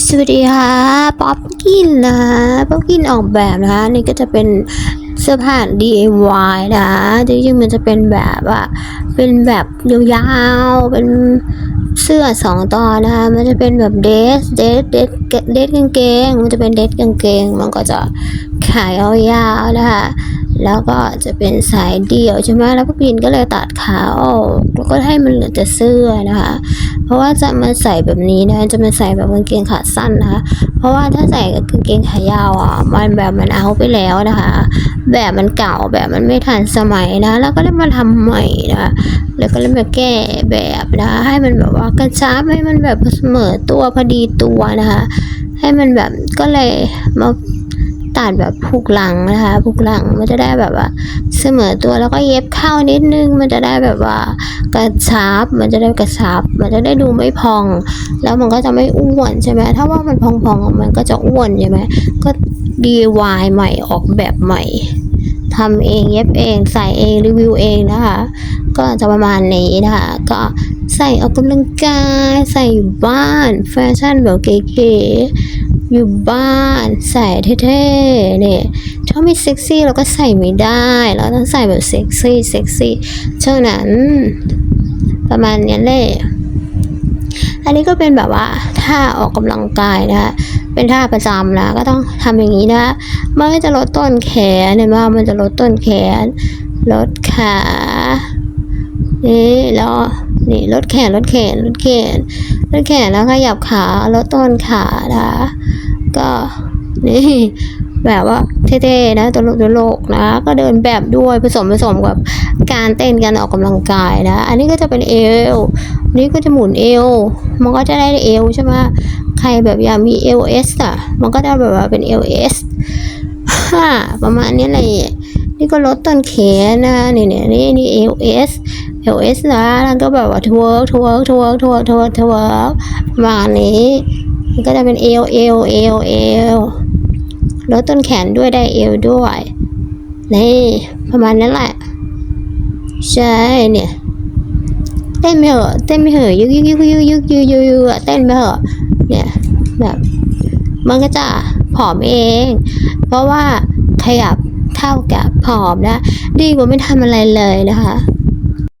สวัสดีค่ะป๊อปกินนะป๊อปกินออกแบบนะคะนี่ก็จะเป็นเสื้อผ้า DIY นะจริงๆมันจะเป็นแบบว่าเป็นแบบยาวๆเป็นเสื้อสองตอนนะคะมันจะเป็นแบบเดสเดสเดสเดสกางเกง มันจะเป็นเดสกางเกง มันก็จะขายยาวนะคะ แล้วก็จะเป็นสายเดี่ยวใช่ไหมแล้วป๊อปกินก็เลยตัดขาออกแล้วก็ให้มันเหลือแต่เสื้อนะคะ เพราะว่าจะมาใส่แบบนี้นะจะมาใส่แบบกางเกงขาสั้นนะคะ เพราะว่าถ้าใส่กางเกงขายาวอะมันแบบมันเอาไปแล้วนะคะ แบบมันเก่าแบบมันไม่ทันสมัยนะแล้วก็เลยมาทำใหม่นะแล้วก็เลยมาแก้แบบนะคะให้มันแบบว่ากระชับให้มันแบบเสมอตัวพอดีตัวนะคะ ให้มันแบบก็เลยมา ตัดแบบผูกหลังนะคะผูกหลังมันจะได้แบบว่า เสมอตัวแล้วก็เย็บเข้านิดนึง มันจะได้แบบว่ากระชับ มันจะได้กระชับ มันจะได้ดูไม่พอง แล้วมันก็จะไม่อ้วนใช่ไหมถ้าว่ามันพองๆมันก็จะอ้วนใช่ไหมก็ DIY ใหม่ออกแบบใหม่ทำเองเย็บเองใส่เองรีวิวเองนะคะ ก็จะประมาณนี้นะคะก็ใส่ออกกำลังกาย ใส่บ้านแฟชั่นแบบเก๋ๆ อยู่บ้านใส่เท่ๆเนี่ยถ้าไม่เซ็กซี่เราก็ใส่ไม่ได้เราต้องใส่แบบเซ็กซี่เซ็กซี่เท่านั้น ประมาณนี้แหละอันนี้ก็เป็นแบบว่าท่าออกกำลังกายนะคะเป็นท่าประจำนะก็ต้องทำอย่างนี้นะมันก็จะลดต้นแขนเห็นไหมมันจะลดต้นแขน ลดขานี่แล้ว นี่ลดแขนลดแขนลดแขนลดแขนแล้วขยับขาลดต้นขานะก็นี่แบบว่าเท่ๆนะตลกตลกนะ ก็เดินแบบด้วยผสมผสมกับการเต้นการออกกำลังกายนะ อันนี้ก็จะเป็นเอวนี่ก็จะหมุนเอว มันก็จะได้เอวใช่ไหมใครแบบอยากมีเอลเอสอะ มันก็ได้แบบว่าเป็นเอลเอสประมาณนี้เลยนี่ก็ลดต้นแขนนะนี่เนี่ยนี่นี่เอลเอส เอลเอสนะแล้วก็แบบว่าทเวิร์กทเวิร์กทเวิร์กทเวิร์กทเวิร์กทเวิร์กประมาณนี้มันก็จะเป็นเอลเอลเอลเอลลดต้นแขนด้วยได้เอวด้วย นี่ประมาณนั้นแหละ ใช่เนี่ยเต้นไปเหอะเต้นไปเหอะยุกยุกยุกยุกยุกยุกยุกยุกเต้นไปเหอะเนี่ยแบบมันก็จะผอมเอง เพราะว่าขยับเท่ากับผอมนะ ดีกว่าไม่ทำอะไรเลยนะคะ